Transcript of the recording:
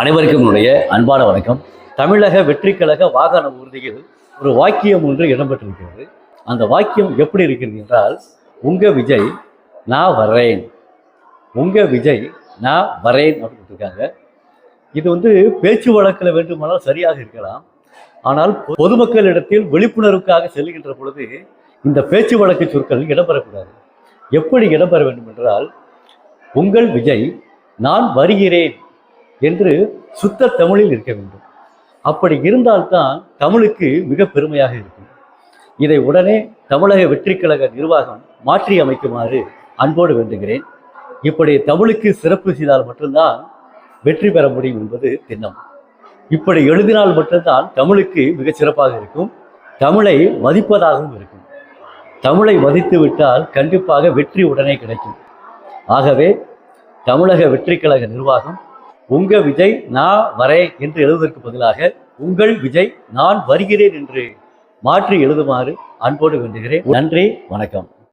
அனைவருக்கும் என்னுடைய அன்பான வணக்கம். தமிழக வெற்றிக்கழக வாகன உறுதியில் ஒரு வாக்கியம் ஒன்று இடம்பெற்றிருக்கிறது. அந்த வாக்கியம் எப்படி இருக்கிறது என்றால் உங்க விஜய் நான் வரேன். உங்க விஜய் நான் வரேன் அப்படின்னு கொடுத்துருக்காங்க. இது வந்து பேச்சு வழக்கில் வேண்டுமானால் சரியாக இருக்கலாம். ஆனால் பொதுமக்களிடத்தில் விழிப்புணர்வுக்காக செல்கின்ற பொழுது இந்த பேச்சு வழக்கு சொற்கள் இடம்பெறக்கூடாது. எப்படி இடம்பெற வேண்டும் என்றால் உங்கள் விஜய் நான் வருகிறேன். என்று சுத்த தமிழில் இருக்க வேண்டும். அப்படி இருந்தால்தான் தமிழுக்கு மிக பெருமையாக இருக்கும். இதை உடனே தமிழக வெற்றி கழக நிர்வாகம் மாற்றி அமைக்குமாறு அன்போடு வேண்டுகிறேன். இப்படி தமிழுக்கு சிறப்பு செய்தால் மட்டும்தான் வெற்றி பெற முடியும் என்பது திண்ணம். இப்படி எழுதினால் மட்டும்தான் தமிழுக்கு மிகச் சிறப்பாக இருக்கும். தமிழை மதிப்பதாகவும் இருக்கும். தமிழை மதித்து விட்டால் கண்டிப்பாக வெற்றி உடனே கிடைக்கும். ஆகவே தமிழக வெற்றி கழக நிர்வாகம் உங்க விஜய் நான் வரேன் என்று எழுதுவதற்கு பதிலாக உங்கள் விஜய் நான் வருகிறேன் என்று மாற்றி எழுதுமாறு அன்போடு வேண்டுகிறேன். நன்றி வணக்கம்.